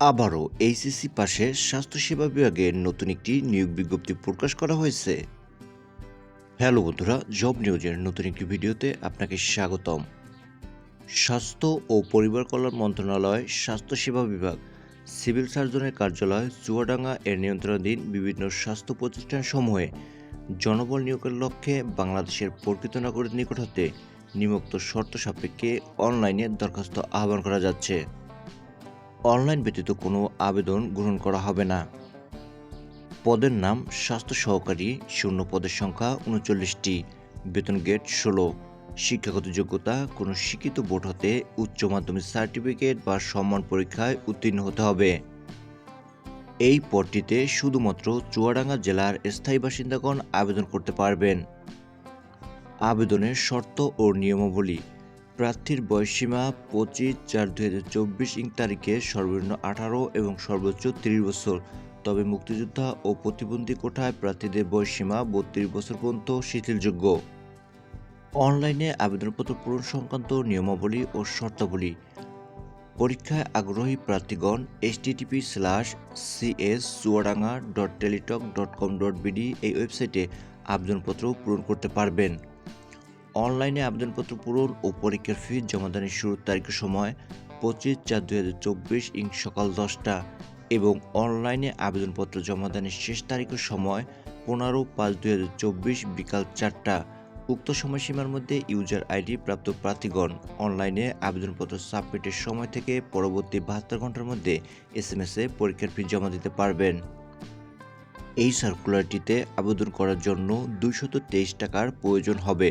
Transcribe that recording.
আবারও এইচএসসি পাশে স্বাস্থ্যসেবা বিভাগের নতুন একটি নিয়োগ বিজ্ঞপ্তি প্রকাশ করা হয়েছে। হ্যালো বন্ধুরা, জব নিউজের নতুন একটি ভিডিওতে আপনাকে স্বাগতম। স্বাস্থ্য ও পরিবার কল্যাণ মন্ত্রণালয়, স্বাস্থ্যসেবা বিভাগ, সিভিল সার্জনের কার্যালয়, চুয়াডাঙ্গা এর নিয়ন্ত্রণাধীন বিভিন্ন স্বাস্থ্য প্রতিষ্ঠানসমূহে জনবল নিয়োগের লক্ষ্যে বাংলাদেশের প্রকৃত নাগরিক নিকট হতে নিম্নোক্ত শর্ত সাপেক্ষে অনলাইনে দরখাস্ত আহ্বান করা যাচ্ছে। অনলাইন ব্যতীত কোনো আবেদন গ্রহণ করা হবে না। পদের নাম স্বাস্থ্য সহকারী শূন্য পদের সংখ্যা উনচল্লিশটি। বেতন গেট ষোলো। শিক্ষাগত যোগ্যতা, কোনো শিক্ষিত বোর্ড হতে উচ্চ মাধ্যমিক সার্টিফিকেট বা সম্মান পরীক্ষায় উত্তীর্ণ হতে হবে। এই পদটিতে শুধুমাত্র চুয়াডাঙ্গা জেলার স্থায়ী বাসিন্দাগণ আবেদন করতে পারবেন। আবেদনের শর্ত ও নিয়মাবলী প্রার্থীর বয়সসীমা পঁচিশ চার দুই হাজার চব্বিশ ইং তারিখে সর্বনিম্ন আঠারো এবং সর্বোচ্চ তিরিশ বছর। তবে মুক্তিযোদ্ধা ও প্রতিবন্ধী কোঠায় প্রার্থীদের বয়সসীমা বত্রিশ বছর পর্যন্ত শিথিলযোগ্য। অনলাইনে আবেদনপত্র পূরণ সংক্রান্ত নিয়মাবলী ও শর্তাবলী। পরীক্ষায় আগ্রহী প্রার্থীগণ HTTP slash CS Chuadanga dot Teletalk dot com dot BD এই ওয়েবসাইটে আবেদনপত্র পূরণ করতে পারবেন। অনলাইনে আবেদনপত্র পূরণ ও পরীক্ষার ফি জমাদানের শুরুর তারিখের সময় পঁচিশ চার দুই হাজার চব্বিশ ইং সকাল দশটা এবং অনলাইনে আবেদনপত্র জমাদানের শেষ তারিখের সময় পনেরো পাঁচ দুই হাজার চব্বিশ বিকাল চারটা। উক্ত সময়সীমার মধ্যে ইউজার আইডি প্রাপ্ত প্রার্থীগণ অনলাইনে আবেদনপত্র সাবমিটের সময় থেকে পরবর্তী বাহাত্তর ঘণ্টার মধ্যে এস এম এস এ পরীক্ষার ফি জমা দিতে পারবেন। এই সার্কুলারটিতে আবেদন করার জন্য দুইশত তেইশ টাকার প্রয়োজন হবে।